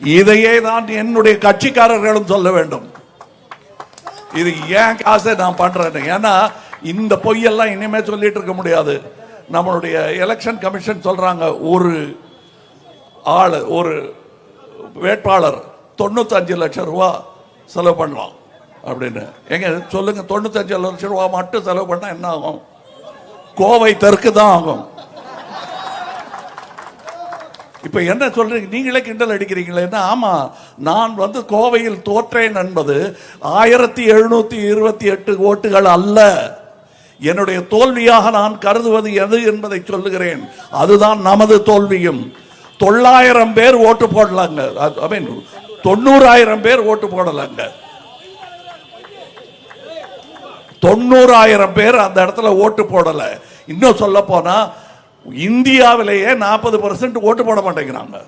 இதையே தான் என்னுடைய கட்சிக்காரர்களும் சொல்ல வேண்டும். இது ஏன் காசை நான் பண்றேன் ஏன்னா இந்த பொய்யெல்லாம் இனிமே சொல்லிட்டு இருக்க முடியாது. நம்மளுடைய எலெக்ஷன் கமிஷன் சொல்றாங்க ஒரு ஆள் ஒரு வேட்பாளர் தொண்ணூத்தஞ்சு லட்சம் ரூபா செலவு பண்ணலாம் அப்படின்னு. எங்க சொல்லுங்க தொண்ணூத்தஞ்சு லட்சம் ரூபா மட்டும் செலவு பண்ணா என்ன ஆகும்? கோவை தெற்கு தான் ஆகும். இப்போ என்ன சொல்றீங்க? நீங்களே கிண்டல் அடிக்கிறீங்களேன்னா ஆமாம் நான் வந்து கோவையில் தோற்றேன் என்பது ஆயிரத்தி எழுநூத்தி இருபத்தி எட்டு ஓட்டுகள் அல்ல. என்னுடைய தோல்வியாக நான் கருதுவது எது என்பதை சொல்லுகிறேன். அதுதான் நமது தோல்வியும். தொள்ளாயிரம் பேர் ஓட்டு போடலாங்க. ஐ மீன் தொண்ணூறாயிரம் பேர் ஓட்டு போடலாங்க. தொண்ணூறாயிரம் பேர் அந்த இடத்துல ஓட்டு போடலை. இன்னும் சொல்ல போனால் இந்தியாவிலேயே நாற்பது பர்சன்ட் ஓட்டு போட மாட்டேங்கிறாங்க.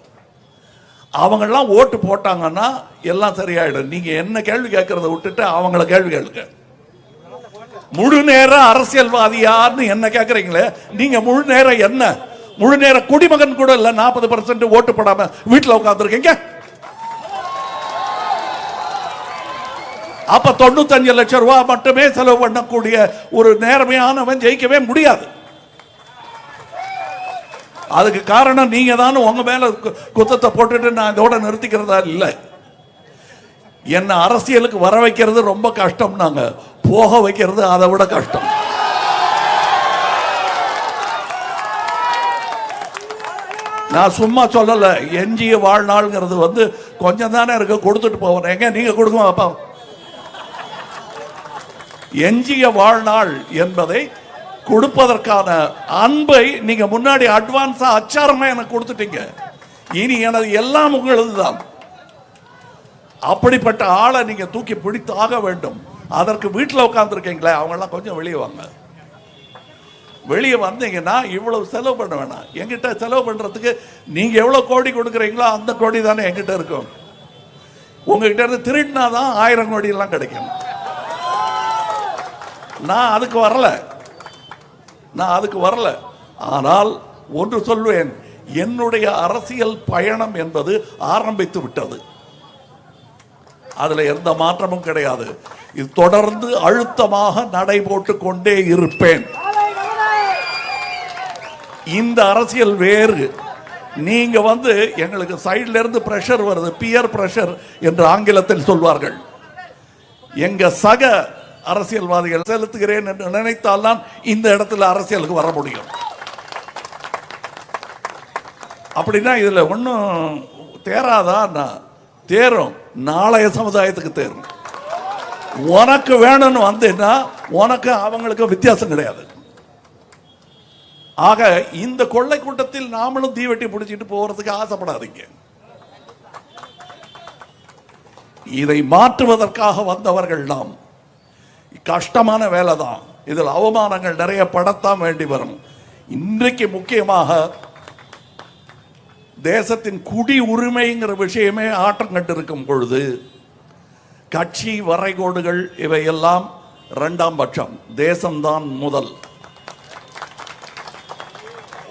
அவங்கெல்லாம் ஓட்டு போட்டாங்கன்னா எல்லாம் சரியாயிடும். நீங்க என்ன கேள்வி கேட்கறத விட்டுட்டு அவங்கள கேள்வி கேளுங்க. முழு நேர அரசியல்வாதியார்னு என்ன கேட்கறீங்களே? நீங்க முழு நேரம் என்ன? முழு நேர குடிமகன் கூட இல்ல நாற்பது பர்சன்ட் ஓட்டு போடாம வீட்டில் உட்காந்துருக்கீங்க அப்ப தொண்ணூத்தஞ்சு லட்சம் ரூபாய் மட்டுமே செலவு பண்ணக்கூடிய ஒரு நேர்மையானவன் ஜெயிக்கவே முடியாது. அதுக்கு காரணம் நீங்க தான் உங்க மேல கு- குத்தத்தை போட்டுட்டு நான் இதோட நிறுத்திக்கிறதா இல்லை. என்ன அரசியலுக்கு வர வைக்கிறது ரொம்ப கஷ்டம் நாங்க போக வைக்கிறது அதை விட கஷ்டம். நான் சும்மா சொல்லல எஞ்சிய வாழ்நாள்ங்கிறது வந்து கொஞ்சம் தானே இருக்கு கொடுத்துட்டு போவேன் எங்க நீங்க கொடுங்க அப்பா? எஞ்சிய வாழ்நாள் என்பதை கொடுப்பதற்கான அன்பை நீங்க முன்னாடி அட்வான்ஸா அச்சாரமா எனக்கு கொடுத்துட்டீங்க. இனி எனது எல்லாம் உங்களது தான் அப்படிப்பட்ட ஆளை நீங்க தூக்கி பிடித்து ஆக வேண்டும். அதற்கு வீட்டில் உட்காந்துருக்கீங்களே அவங்கெல்லாம் கொஞ்சம் வெளியே வாங்க. வெளியே வந்தீங்கன்னா இவ்வளவு செலவு பண்ண வேணாம். எங்கிட்ட செலவு பண்றதுக்கு நீங்க எவ்வளவு கோடி கொடுக்குறீங்களோ அந்த கோடி தானே எங்கிட்ட இருக்கும். உங்ககிட்ட இருந்து திருடினா தான் ஆயிரம் கோடி எல்லாம் கிடைக்கும். நான் அதுக்கு வரலை. நான் அதுக்கு வரல. ஆனால் ஒன்று சொல்வேன் என்னுடைய அரசியல் பயணம் என்பது ஆரம்பித்து விட்டது. அதில் எந்த மாற்றமும் கிடையாது. இது தொடர்ந்து அழுத்தமாக நடைபோட்டு கொண்டே இருப்பேன். இந்த அரசியல் வேறு. நீங்க வந்து எங்களுக்கு சைட்ல இருந்து பிரஷர் வருது பியர் பிரஷர் என்று ஆங்கிலத்தில் சொல்வார்கள். எங்க சக அரசியல்வாதிகள் செலுத்துகிறேன் என்று நினைத்தால்தான் இந்த இடத்துல அரசியலுக்கு வர முடியும். அப்படின்னா இதுல ஒன்றும் தேராதா? நான் தேரும். நாளைய சமுதாயத்துக்கு தேரும். உனக்கு வேணும்னு வந்தேன்னா உனக்கு அவங்களுக்கு வித்தியாசம் கிடையாது. ஆக இந்த கொள்ளை கூட்டத்தில் நாமளும் தீவெட்டி பிடிச்சிட்டு போறதுக்கு ஆசைப்படாதீங்க. இதை மாற்றுவதற்காக வந்தவர்கள் நாம். கஷ்டமான வேலை தான் இதில் அவமானங்கள் நிறைய படத்தான் வேண்டி வரும். இன்றைக்கு முக்கியமாக தேசத்தின் குடி உரிமைங்கிற விஷயமே ஆட்டம் கண்டிருக்கும் பொழுது கட்சி வரைகோடுகள் இவையெல்லாம் இரண்டாம் பட்சம். தேசம்தான் முதல்.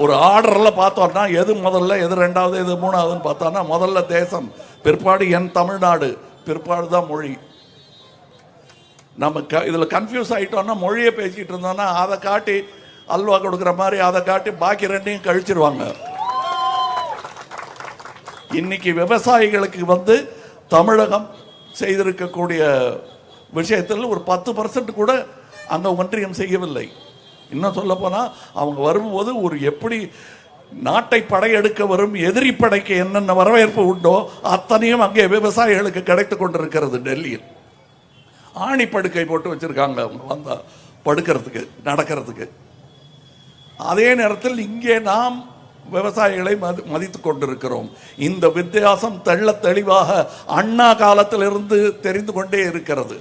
ஒரு ஆர்டரில் பார்த்தோம்னா எது முதல்ல எது ரெண்டாவது எது மூணாவதுன்னு பார்த்தோம்னா முதல்ல தேசம். பிற்பாடு என் தமிழ்நாடு பிற்பாடு தான் மொழி. நம்ம க இதில் கன்ஃபியூஸ் ஆகிட்டோம்னா மொழியை பேசிக்கிட்டு இருந்தோம்னா அதை காட்டி அல்வா கொடுக்குற மாதிரி அதை காட்டி பாக்கி ரெண்டையும் கழிச்சிருவாங்க. இன்னைக்கு விவசாயிகளுக்கு வந்து தமிழகம் செய்திருக்கக்கூடிய விஷயத்தில் ஒரு பத்து பர்சன்ட் கூட அங்கே ஒன்றியம் செய்யவில்லை. இன்னும் சொல்ல போனால் அவங்க வரும்போது ஒரு எப்படி நாட்டை படையெடுக்க வரும் எதிரி படைக்கு என்னென்ன வரவேற்பு உண்டோ அத்தனையும் அங்கே விவசாயிகளுக்கு கிடைத்து கொண்டிருக்கிறது டெல்லியில். ஆணி படுக்கை போட்டு வச்சுருக்காங்க அவங்க வந்தால் படுக்கிறதுக்கு நடக்கிறதுக்கு. அதே நேரத்தில் இங்கே நாம் விவசாயிகளை மதி மதித்து கொண்டிருக்கிறோம். இந்த வித்தியாசம் தெள்ள தெளிவாக அண்ணா காலத்திலிருந்து தெரிந்து கொண்டே இருக்கிறது.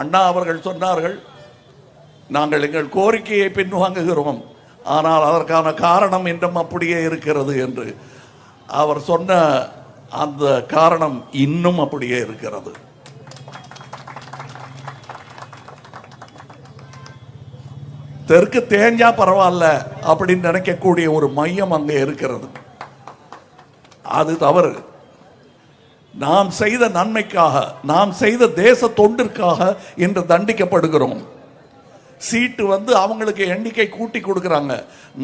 அண்ணா அவர்கள் சொன்னார்கள் நாங்கள் எங்கள் கோரிக்கையை பின்வாங்குகிறோம். ஆனால் அதற்கான காரணம் இன்னும் அப்படியே இருக்கிறது என்று. அவர் சொன்ன அந்த காரணம் இன்னும் அப்படியே இருக்கிறது. தெற்கு தேஞ்சா பரவாயில்ல அப்படின்னு நினைக்கக்கூடிய ஒரு மையம் அங்கே இருக்கிறது. அது தவறு. நாம் செய்த நன்மைக்காக நாம் செய்த தேச தொண்டிற்காக இன்று தண்டிக்கப்படுகிறோம். சீட்டு வந்து அவங்களுக்கு எண்ணிக்கை கூட்டி கொடுக்குறாங்க.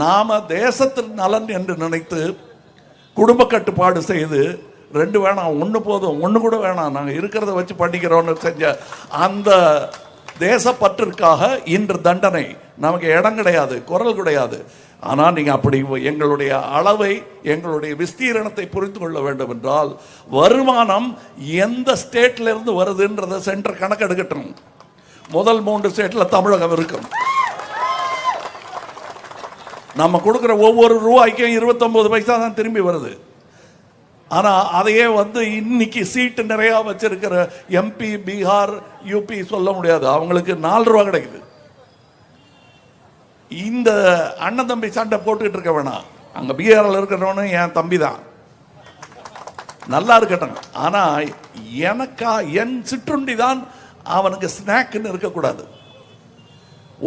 நாம தேசத்தின் நலன் என்று நினைத்து குடும்ப கட்டுப்பாடு செய்து ரெண்டு வேணாம் ஒன்று போதும் ஒன்று கூட வேணாம் நாங்கள் இருக்கிறத வச்சு பண்ணிக்கிறோன்னு செஞ்ச அந்த தேசப்பற்றிற்காக இன்று தண்டனை. நமக்கு இடம் கிடையாது குரல் கிடையாது. ஆனால் நீங்கள் அப்படி எங்களுடைய அளவை எங்களுடைய விஸ்தீரணத்தை புரிந்து கொள்ள வேண்டும் என்றால் வருமானம் எந்த ஸ்டேட்ல இருந்து வருதுன்றதை சென்டர் கணக்கெடுக்கட்டும். முதல் மூன்று ஸ்டேட்ல தமிழகம் இருக்கும். நம்ம கொடுக்குற ஒவ்வொரு ரூபாய்க்கும் இருபத்தொன்பது பைசா தான் திரும்பி வருது. ஆனால் அதையே வந்து இன்னைக்கு சீட்டு நிறையா வச்சிருக்கிற எம்பி பீகார் யூபி சொல்ல முடியாது. அவங்களுக்கு நாலு ரூபா கிடைக்குது. இந்த அண்ணன் தம்பி சண்டை போட்டுக்கிட்டு இருக்க வேணாம். அங்கே பீகாரில் இருக்கிறவனும் என் தம்பி தான். நல்லா இருக்கட்டும். ஆனால் எனக்கா என் சிற்றுண்டி தான் அவனுக்கு ஸ்நாக்னு இருக்கக்கூடாது.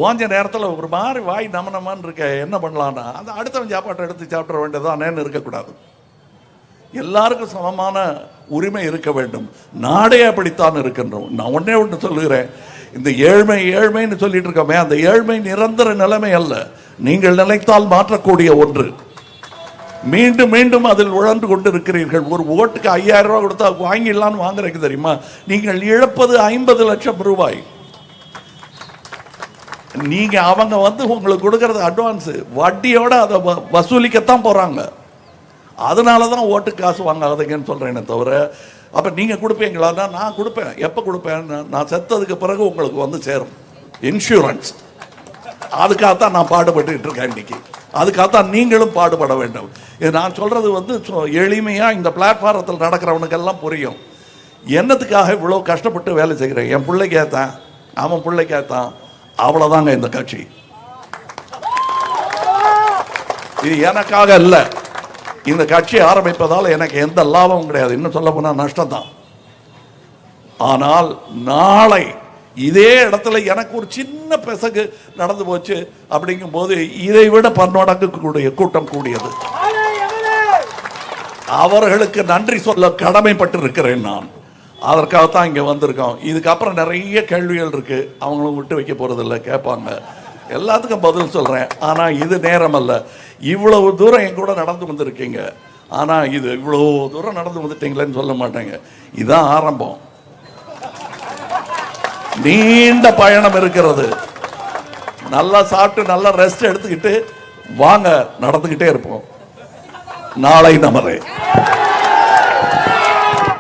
ஓஞ்ச நேரத்தில் ஒரு மாதிரி வாய் நமனமான்னு இருக்க என்ன பண்ணலான்னா அந்த அடுத்தவன் சாப்பாட்டை எடுத்து சாப்பிட வேண்டியதானேன்னு இருக்கக்கூடாது. எல்லாருக்கும் சமமான உரிமை இருக்க வேண்டும். நாடே அப்படித்தான் இருக்கின்றோம். நான் ஒன்னே ஒன்று சொல்லுகிறேன். இந்த ஏழ்மை ஏழ்மைன்னு சொல்லிட்டு இருக்கோமே அந்த ஏழ்மை நிரந்தர நிலைமை அல்ல. நீங்கள் நினைத்தால் மாற்றக்கூடிய ஒன்று. மீண்டும் மீண்டும் அதில் உழன்று கொண்டு இருக்கிறீர்கள் ஒரு ஓட்டுக்கு ஐயாயிரம் ரூபாய் கொடுத்தா வாங்கிடலான்னு வாங்குறதுக்கு தெரியுமா? நீங்கள் இழப்பது ஐம்பது லட்சம் ரூபாய். நீங்க அவங்க வந்து உங்களுக்கு கொடுக்கறது அட்வான்ஸ் வட்டியோட அதை வ- வசூலிக்கத்தான் போறாங்க. அதனால தான் ஓட்டு காசு வாங்காதீங்கன்னு சொல்கிறேனே தவிர அப்போ நீங்கள் கொடுப்பீங்களா? கொடுப்பீங்களான்னா நான் கொடுப்பேன். எப்போ கொடுப்பேன் நான் செத்ததுக்கு பிறகு உங்களுக்கு வந்து சேரும். இன்சூரன்ஸ் அதுக்காகத்தான் நான் பாடுபட்டுக்கிட்டு இருக்கேன் இன்னைக்கு. அதுக்காகத்தான் நீங்களும் பாடுபட வேண்டும். நான் சொல்கிறது வந்து எளிமையாக இந்த பிளாட்ஃபாரத்தில் நடக்கிறவனுக்கெல்லாம் புரியும். என்னத்துக்காக இவ்வளோ கஷ்டப்பட்டு வேலை செய்கிறேன் என் பிள்ளைக்கேத்தான். அவன் பிள்ளைக்கேத்தான். அவ்வளோதாங்க இந்த கட்சி. இது எனக்காக இல்லை இந்த கட்சியை ஆரம்பிப்பதால் எனக்கு எந்த லாபமும் கிடையாது. இன்னும் சொல்ல போனால் நஷ்டம் தான் ஆனால் நாளை இதே இடத்துல எனக்கு ஒரு சின்ன பிசகு நடந்து போச்சு அப்படிங்கும் போது இதை விட பன்மடங்கு கூடிய கூட்டம் கூடியது. அவர்களுக்கு நன்றி சொல்ல கடமைப்பட்டு இருக்கிறேன் நான். அதற்காகத்தான் இங்க வந்திருக்கோம். இதுக்கப்புறம் நிறைய கேள்விகள் இருக்கு. அவங்களும் விட்டு வைக்க போறதில்லை கேட்பாங்க. எல்லாத்துக்கும் பதில் சொல்றேன். ஆனா இது நேரம் அல்ல. இவ்வளவு தூரம் என் கூட நடந்து வந்திருக்கீங்க. ஆனால் இது இவ்வளோ தூரம் நடந்து வந்துட்டீங்களேன்னு சொல்ல மாட்டேங்க. இதுதான் ஆரம்பம். நீண்ட பயணம் இருக்கிறது. நல்லா சாப்பிட்டு நல்லா ரெஸ்ட் எடுத்துக்கிட்டு வாங்க நடந்துக்கிட்டே இருப்போம். நாளை நமதே